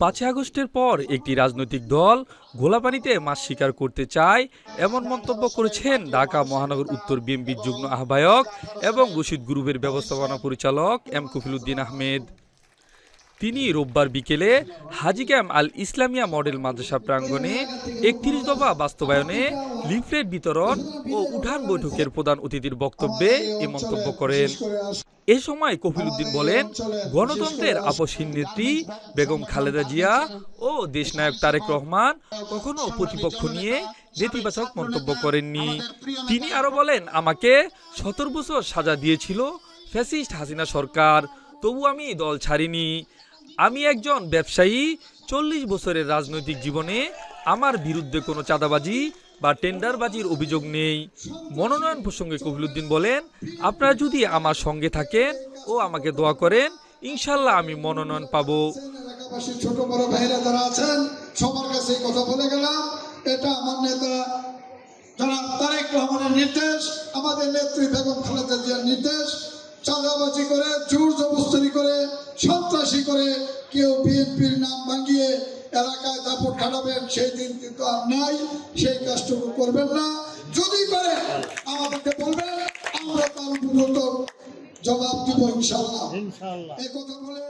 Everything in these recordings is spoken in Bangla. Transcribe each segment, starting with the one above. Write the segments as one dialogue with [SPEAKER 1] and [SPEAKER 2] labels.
[SPEAKER 1] পাঁচই আগস্টের পর একটি রাজনৈতিক দল গোলাপানিতে মাছ শিকার করতে চায় এমন মন্তব্য করেছেন ঢাকা মহানগর উত্তর বিএনপির যুগ্ম আহ্বায়ক এবং রশিদ গ্রুপের ব্যবস্থাপনা পরিচালক এম কফিলুদ্দিন আহমেদ। তিনি রোববার বিকেলে হাজি ক্যাম্প আল ইসলামিয়া মডেল মাদ্রাসা প্রাঙ্গণে একত্রিশ দফা বাস্তবায়নে লিফলেট বিতরণ ও উঠান বৈঠকের প্রধান অতিথির বক্তব্যে এ মন্তব্য করেন। এ সময় কফিলুদ্দিন বলেন, গণতন্ত্রের আপসহীন নেত্রী বেগম খালেদা জিয়া ও দেশনায়ক তারেক রহমান কখনো প্রতিপক্ষ নিয়ে নেতিবাচক মন্তব্য করেননি। তিনি আরও বলেন, আমাকে সতেরো বছর সাজা দিয়েছিল ফ্যাসিস্ট হাসিনা সরকার, তবু আমি দল ছাড়িনি। আমি একজন ব্যবসায়ী, চল্লিশ বছরের রাজনৈতিক জীবনে আমার বিরুদ্ধে কোনো চাঁদাবাজি বা টেন্ডারবাজির অভিযোগ নেই। মনোনয়ন প্রসঙ্গে কবিলুদ্দিন বলেন, আপনারা যদি আমার সঙ্গে থাকেন ও আমাকে দোয়া করেন, ইনশাল্লাহ আমি মনোনয়ন পাবো।
[SPEAKER 2] ছোট বড় ভাইরা যারা আছেন, সবার কাছে এই কথা বলে গেলাম। এটা আমার নেতা যারা তারেক রহমানের নির্দেশ, আমাদের নেত্রী বেগম খালেদা জিয়ার নির্দেশ। চাঁদাবাজি করে জোর জবস্তরি করে সন্ত্রাসী করে কেউ বিএনপির নাম ভাঙিয়ে এলাকায় দাপট খাটাবেন সেই দিন কিন্তু আর নাই সেই কাজটুকু করবেন না। যদি করে আমাদেরকে বলবেন আমরা তার উপযুক্ত জবাব দিব ইনশাল্লাহ এই কথা বলে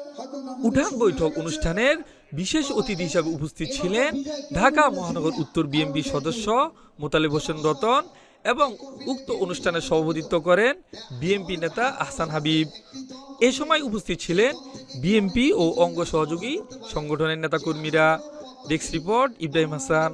[SPEAKER 1] উঠান বৈঠক অনুষ্ঠানের বিশেষ অতিথি হিসাবে উপস্থিত ছিলেন ঢাকা মহানগর উত্তর বিএনপি সদস্য মোতালেব হোসেন রতন এবং উক্ত অনুষ্ঠানে সভাপতিত্ব করেন বিএনপি নেতা আহসান হাবিব। এ সময় উপস্থিত ছিলেন বিএনপি ও অঙ্গ সহযোগী সংগঠনের নেতাকর্মীরা। Desk report, Ibrahim Hasan.